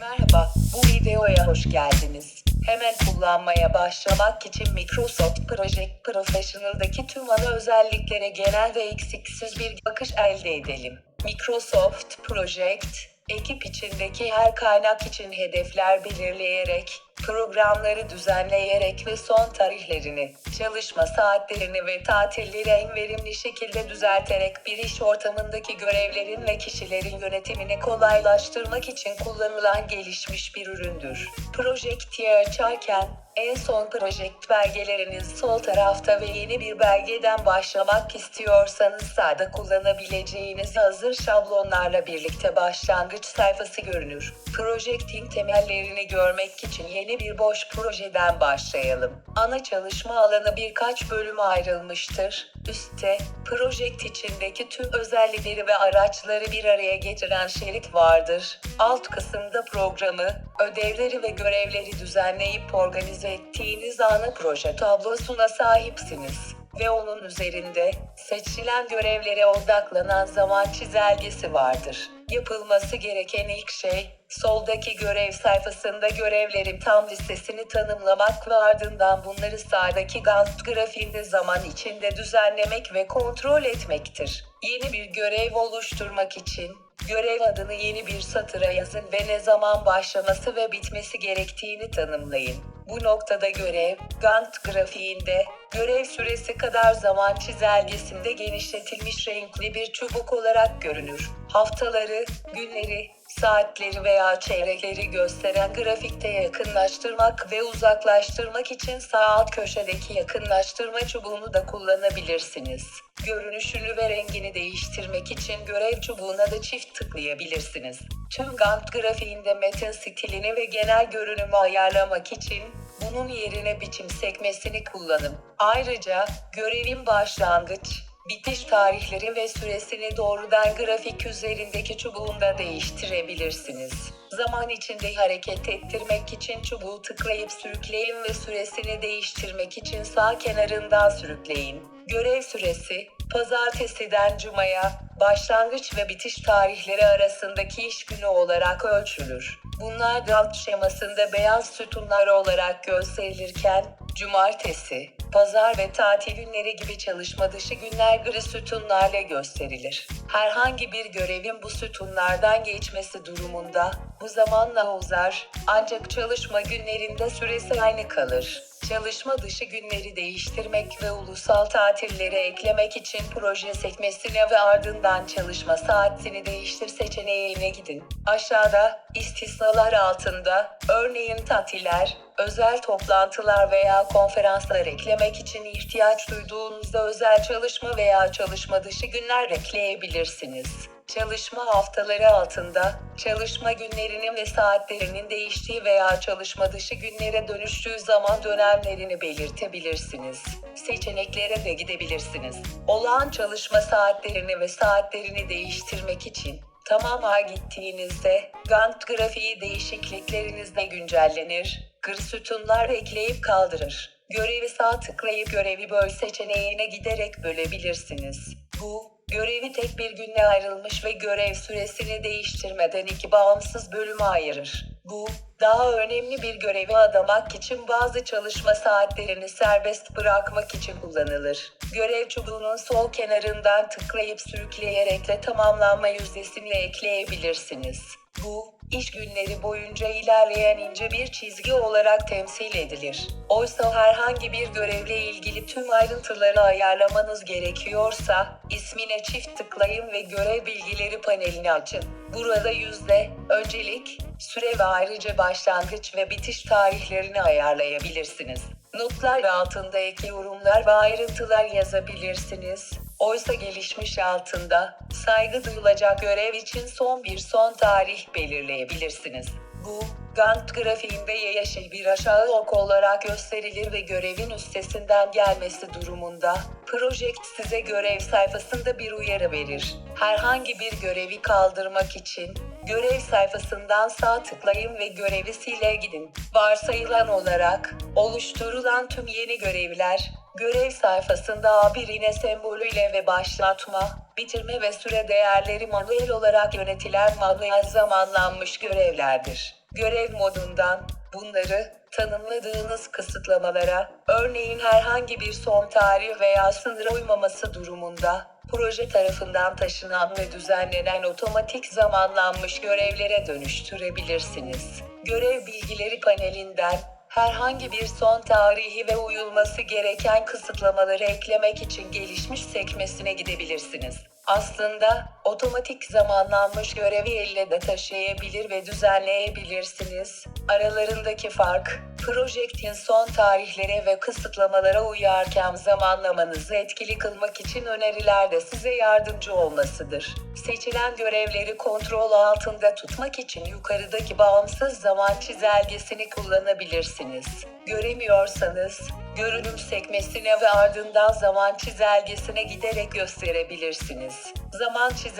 Merhaba, bu videoya hoş geldiniz. Hemen kullanmaya başlamak için Microsoft Project Professional'daki tüm ana özelliklere genel ve eksiksiz bir bakış elde edelim. Microsoft Project, ekip içindeki her kaynak için hedefler belirleyerek, programları düzenleyerek ve son tarihlerini, çalışma saatlerini ve tatilleri en verimli şekilde düzelterek bir iş ortamındaki görevlerin ve kişilerin yönetimini kolaylaştırmak için kullanılan gelişmiş bir üründür. Project'i açarken en son Project belgeleriniz sol tarafta ve yeni bir belgeden başlamak istiyorsanız sağda kullanabileceğiniz hazır şablonlarla birlikte başlangıç sayfası görünür. Project'in temellerini görmek için yeni bir boş projeden başlayalım. Ana çalışma alanı birkaç bölüme ayrılmıştır. Üstte, Project içindeki tüm özellikleri ve araçları bir araya getiren şerit vardır. Alt kısımda programı, ödevleri ve görevleri düzenleyip organize ettiğiniz ana proje tablosuna sahipsiniz ve onun üzerinde seçilen görevlere odaklanan zaman çizelgesi vardır. Yapılması gereken ilk şey, soldaki görev sayfasında görevlerin tam listesini tanımlamak ve ardından bunları sağdaki Gantt grafiğinde zaman içinde düzenlemek ve kontrol etmektir. Yeni bir görev oluşturmak için görev adını yeni bir satıra yazın ve ne zaman başlaması ve bitmesi gerektiğini tanımlayın. Bu noktada görev, Gantt grafiğinde, görev süresi kadar zaman çizelgesinde genişletilmiş renkli bir çubuk olarak görünür. Haftaları, günleri, saatleri veya çeyrekleri gösteren grafikte yakınlaştırmak ve uzaklaştırmak için sağ alt köşedeki yakınlaştırma çubuğunu da kullanabilirsiniz. Görünüşünü ve rengini değiştirmek için görev çubuğuna da çift tıklayabilirsiniz. Tüm Gantt grafiğinde metin stilini ve genel görünümü ayarlamak için bunun yerine biçim sekmesini kullanın. Ayrıca görevin başlangıç, bitiş tarihleri ve süresini doğrudan grafik üzerindeki çubuğunda değiştirebilirsiniz. Zaman içinde hareket ettirmek için çubuğu tıklayıp sürükleyin ve süresini değiştirmek için sağ kenarından sürükleyin. Görev süresi, pazartesiden cumaya, başlangıç ve bitiş tarihleri arasındaki iş günü olarak ölçülür. Bunlar Gantt şemasında beyaz sütunlar olarak gösterilirken, cumartesi, pazar ve tatil günleri gibi çalışma dışı günler gri sütunlarla gösterilir. Herhangi bir görevin bu sütunlardan geçmesi durumunda bu zamanla uzar ancak çalışma günlerinde süresi aynı kalır. Çalışma dışı günleri değiştirmek ve ulusal tatilleri eklemek için proje sekmesine ve ardından çalışma saatini değiştir seçeneğine gidin. Aşağıda istisnalar altında örneğin tatiller, özel toplantılar veya konferanslar eklemek için ihtiyaç duyduğunuzda özel çalışma veya çalışma dışı günler ekleyebilirsiniz. Çalışma haftaları altında çalışma günlerinin ve saatlerinin değiştiği veya çalışma dışı günlere dönüştüğü zaman dönemlerini belirtebilirsiniz. Seçeneklere de gidebilirsiniz. Olağan çalışma saatlerini ve saatlerini değiştirmek için Tamama gittiğinizde Gantt grafiği değişikliklerinizle güncellenir, gır sütunlar ekleyip kaldırır. Görevi sağ tıklayıp görevi böl seçeneğine giderek bölebilirsiniz. Bu, görevi tek bir günle ayrılmış ve görev süresini değiştirmeden iki bağımsız bölüme ayırır. Bu, daha önemli bir görevi adamak için bazı çalışma saatlerini serbest bırakmak için kullanılır. Görev çubuğunun sol kenarından tıklayıp sürükleyerek de tamamlanma yüzdesini ekleyebilirsiniz. Bu, iş günleri boyunca ilerleyen ince bir çizgi olarak temsil edilir. Oysa herhangi bir görevle ilgili tüm ayrıntıları ayarlamanız gerekiyorsa, ismine çift tıklayın ve görev bilgileri panelini açın. Burada yüzde, öncelik, süre ve ayrıca başlangıç ve bitiş tarihlerini ayarlayabilirsiniz. Notlar altında ek yorumlar ve ayrıntılar yazabilirsiniz. Oysa gelişmiş altında saygı duyulacak görev için son bir son tarih belirleyebilirsiniz. Bu, Gantt grafiğinde yeşil bir aşağı ok olarak gösterilir ve görevin üstesinden gelmesi durumunda, Project size görev sayfasında bir uyarı verir. Herhangi bir görevi kaldırmak için, görev sayfasından sağ tıklayın ve görevi sile gidin. Varsayılan olarak, oluşturulan tüm yeni görevler, görev sayfasında A1 iğne sembolüyle ve başlatma, bitirme ve süre değerleri manuel olarak yönetilen manuel zamanlanmış görevlerdir. Görev modundan bunları tanımladığınız kısıtlamalara, örneğin herhangi bir son tarih veya sınıra uymaması durumunda proje tarafından taşınan ve düzenlenen otomatik zamanlanmış görevlere dönüştürebilirsiniz. Görev bilgileri panelinden herhangi bir son tarihi ve uyulması gereken kısıtlamaları eklemek için gelişmiş sekmesine gidebilirsiniz. Aslında otomatik zamanlanmış görevi elle de taşıyabilir ve düzenleyebilirsiniz. Aralarındaki fark, projektin son tarihlere ve kısıtlamalara uyarken zamanlamanızı etkili kılmak için önerilerde size yardımcı olmasıdır. Seçilen görevleri kontrol altında tutmak için yukarıdaki bağımsız zaman çizelgesini kullanabilirsiniz. Göremiyorsanız, görünüm sekmesine ve ardından zaman çizelgesine giderek gösterebilirsiniz. Zaman çizelgesine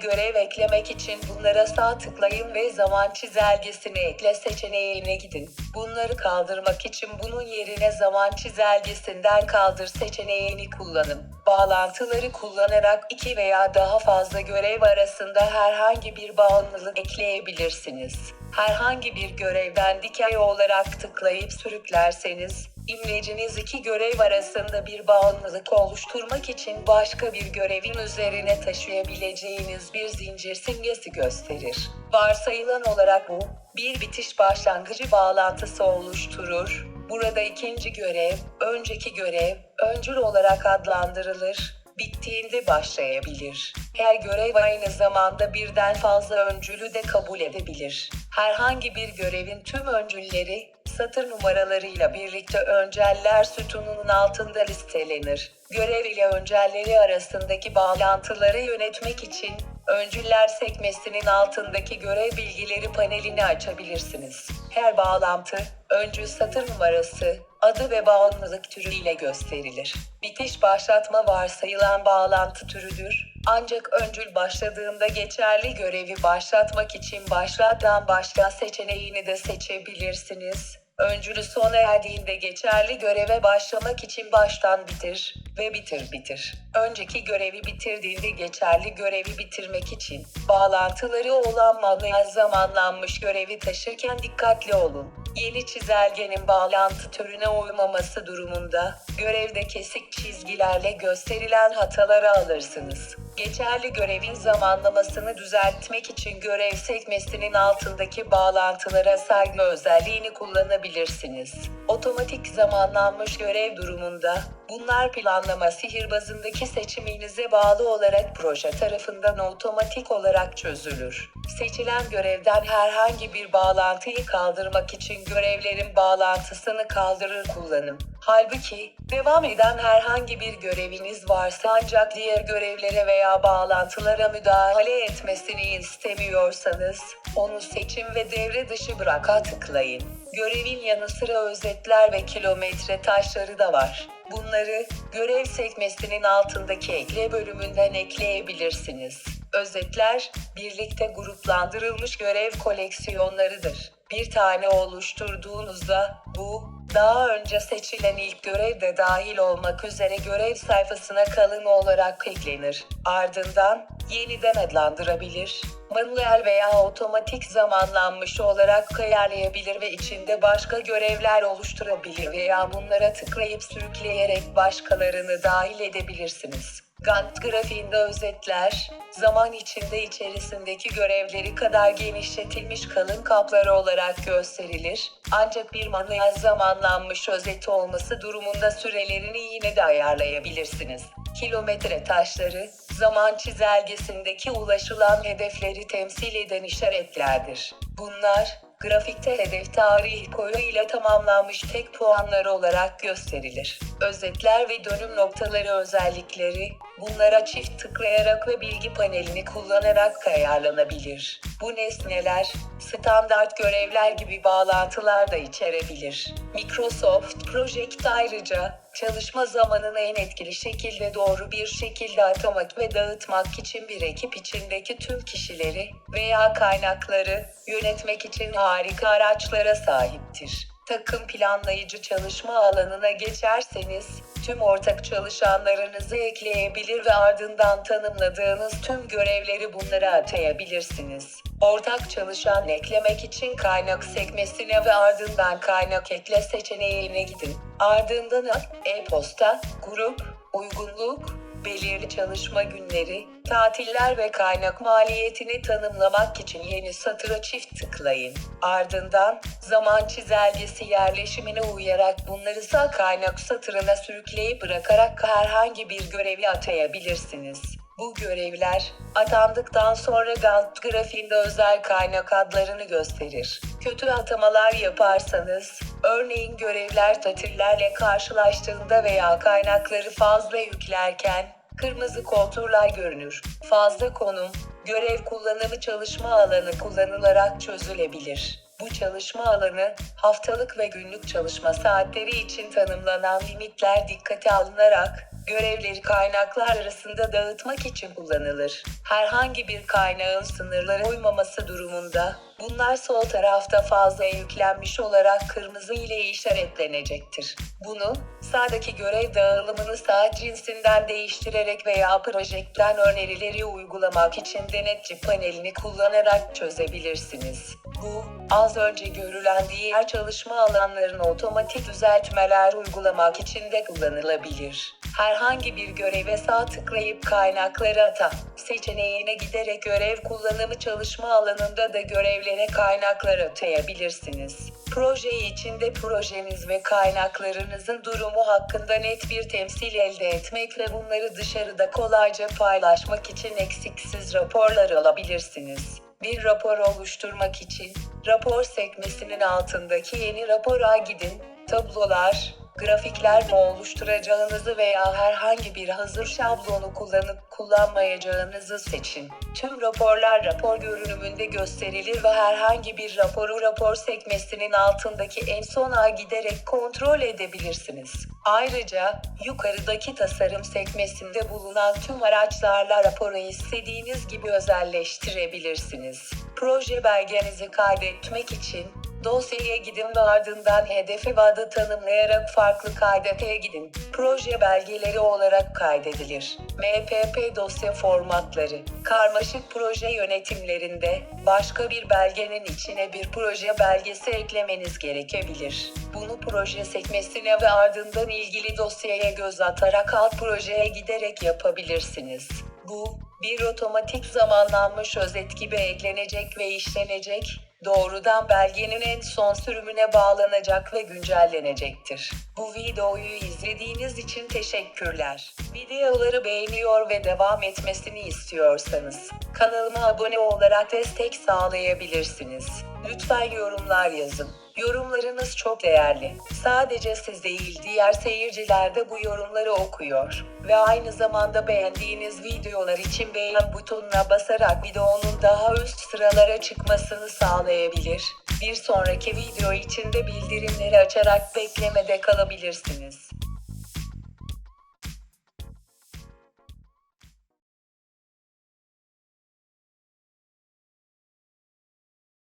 görev eklemek için bunlara sağ tıklayın ve zaman çizelgesini ekle seçeneğine gidin. Bunları kaldırmak için bunun yerine zaman çizelgesinden kaldır seçeneğini kullanın. Bağlantıları kullanarak iki veya daha fazla görev arasında herhangi bir bağımlılık ekleyebilirsiniz. Herhangi bir görevden dikey olarak tıklayıp sürüklerseniz, imleciniz iki görev arasında bir bağımlılık oluşturmak için başka bir görevin üzerine taşıyabileceğiniz bir zincir simgesi gösterir. Varsayılan olarak bu, bir bitiş başlangıcı bağlantısı oluşturur. Burada ikinci görev, önceki görev, öncül olarak adlandırılır bittiğinde başlayabilir. Her görev aynı zamanda birden fazla öncülü de kabul edebilir. Herhangi bir görevin tüm öncülleri satır numaralarıyla birlikte önceller sütununun altında listelenir. Görev ile öncelleri arasındaki bağlantıları yönetmek için Öncüller sekmesinin altındaki görev bilgileri panelini açabilirsiniz. Her bağlantı, öncül satır numarası, adı ve bağımlılık türü ile gösterilir. Bitiş başlatma varsayılan bağlantı türüdür. Ancak öncül başladığında geçerli görevi başlatmak için başlattan başla seçeneğini de seçebilirsiniz. Öncülü sona erdiğinde geçerli göreve başlamak için baştan bitir ve bitir bitir. Önceki görevi bitirdiğinde geçerli görevi bitirmek için bağlantıları olan manuel zamanlanmış görevi taşırken dikkatli olun. Yeni çizelgenin bağlantı türüne uymaması durumunda görevde kesik çizgilerle gösterilen hataları alırsınız. Geçerli görevin zamanlamasını düzeltmek için görev sekmesinin altındaki bağlantılara saygı özelliğini kullanabilirsiniz. Otomatik zamanlanmış görev durumunda bunlar planlama sihirbazındaki seçiminize bağlı olarak proje tarafından otomatik olarak çözülür. Seçilen görevden herhangi bir bağlantıyı kaldırmak için görevlerin bağlantısını kaldırır kullanım. Halbuki devam eden herhangi bir göreviniz varsa ancak diğer görevlere veya bağlantılara müdahale etmesini istemiyorsanız onu seçin ve devre dışı bıraka tıklayın. Görevin yanı sıra özetler ve kilometre taşları da var. Bunları görev sekmesinin altındaki ekle bölümünden ekleyebilirsiniz. Özetler birlikte gruplandırılmış görev koleksiyonlarıdır. Bir tane oluşturduğunuzda bu daha önce seçilen ilk görev de dahil olmak üzere görev sayfasına kalın olarak eklenir. Ardından yeniden adlandırabilir, manuel veya otomatik zamanlanmış olarak ayarlayabilir ve içinde başka görevler oluşturabilir veya bunlara tıklayıp sürükleyerek başkalarını dahil edebilirsiniz. Gantt grafiğinde özetler, zaman içinde içerisindeki görevleri kadar genişletilmiş kalın kapları olarak gösterilir. Ancak bir manuel zamanlanmış özeti olması durumunda sürelerini yine de ayarlayabilirsiniz. Kilometre taşları, zaman çizelgesindeki ulaşılan hedefleri temsil eden işaretlerdir. Bunlar, grafikte hedef tarihi koyu ile tamamlanmış tek puanlar olarak gösterilir. Özetler ve dönüm noktaları özellikleri, bunlara çift tıklayarak ve bilgi panelini kullanarak ayarlanabilir. Bu nesneler, standart görevler gibi bağlantılar da içerebilir. Microsoft Project ayrıca, çalışma zamanını en etkili şekilde doğru bir şekilde atamak ve dağıtmak için bir ekip içindeki tüm kişileri veya kaynakları yönetmek için harika araçlara sahiptir. Takım planlayıcı çalışma alanına geçerseniz, tüm ortak çalışanlarınızı ekleyebilir ve ardından tanımladığınız tüm görevleri bunlara atayabilirsiniz. Ortak çalışan eklemek için kaynak sekmesine ve ardından kaynak ekle seçeneğine gidin. Ardından e-posta, grup, uygunluk, belirli çalışma günleri, tatiller ve kaynak maliyetini tanımlamak için yeni satıra çift tıklayın. Ardından zaman çizelgesi yerleşimine uyarak bunları sağ kaynak satırına sürükleyip bırakarak herhangi bir görevi atayabilirsiniz. Bu görevler atandıktan sonra Gantt grafiğinde özel kaynak adlarını gösterir. Kötü atamalar yaparsanız, örneğin görevler tatillerle karşılaştığında veya kaynakları fazla yüklerken kırmızı konturlar görünür. Fazla konum, görev kullanımı çalışma alanı kullanılarak çözülebilir. Bu çalışma alanı, haftalık ve günlük çalışma saatleri için tanımlanan limitler dikkate alınarak, görevleri kaynaklar arasında dağıtmak için kullanılır. Herhangi bir kaynağın sınırlara uymaması durumunda, bunlar sol tarafta fazla yüklenmiş olarak kırmızı ile işaretlenecektir. Bunu, sağdaki görev dağılımını saat cinsinden değiştirerek veya projekten önerileri uygulamak için denetçi panelini kullanarak çözebilirsiniz. Bu, az önce görülen diğer çalışma alanlarını otomatik düzeltmeler uygulamak için de kullanılabilir. Herhangi bir göreve sağ tıklayıp kaynakları ata seçeneğine giderek görev kullanımı çalışma alanında da görevlere kaynaklar atayabilirsiniz. Proje içinde projeniz ve kaynaklarınızın durumu hakkında net bir temsil elde etmek ve bunları dışarıda kolayca paylaşmak için eksiksiz raporlar alabilirsiniz. Bir rapor oluşturmak için rapor sekmesinin altındaki yeni rapora gidin. Tablolar, grafikler mi oluşturacağınızı veya herhangi bir hazır şablonu kullanıp kullanmayacağınızı seçin. Tüm raporlar rapor görünümünde gösterilir ve herhangi bir raporu rapor sekmesinin altındaki en sona giderek kontrol edebilirsiniz. Ayrıca yukarıdaki tasarım sekmesinde bulunan tüm araçlarla raporu istediğiniz gibi özelleştirebilirsiniz. Proje belgenizi kaydetmek için Dosyaya gidin ve ardından hedefi ve adı tanımlayarak farklı kaydete gidin. Proje belgeleri olarak kaydedilir. MPP dosya formatları. Karmaşık proje yönetimlerinde başka bir belgenin içine bir proje belgesi eklemeniz gerekebilir. Bunu proje sekmesine ve ardından ilgili dosyaya göz atarak alt projeye giderek yapabilirsiniz. Bu, bir otomatik zamanlanmış özet gibi eklenecek ve işlenecek, doğrudan belgenin en son sürümüne bağlanacak ve güncellenecektir. Bu videoyu izlediğiniz için teşekkürler. Videoları beğeniyor ve devam etmesini istiyorsanız kanalıma abone olarak destek sağlayabilirsiniz. Lütfen yorumlar yazın. Yorumlarınız çok değerli. Sadece siz değil diğer seyirciler de bu yorumları okuyor. Ve aynı zamanda beğendiğiniz videolar için beğen butonuna basarak videonun daha üst sıralara çıkmasını sağlayabilir. Bir sonraki video için de bildirimleri açarak beklemede kalabilirsiniz.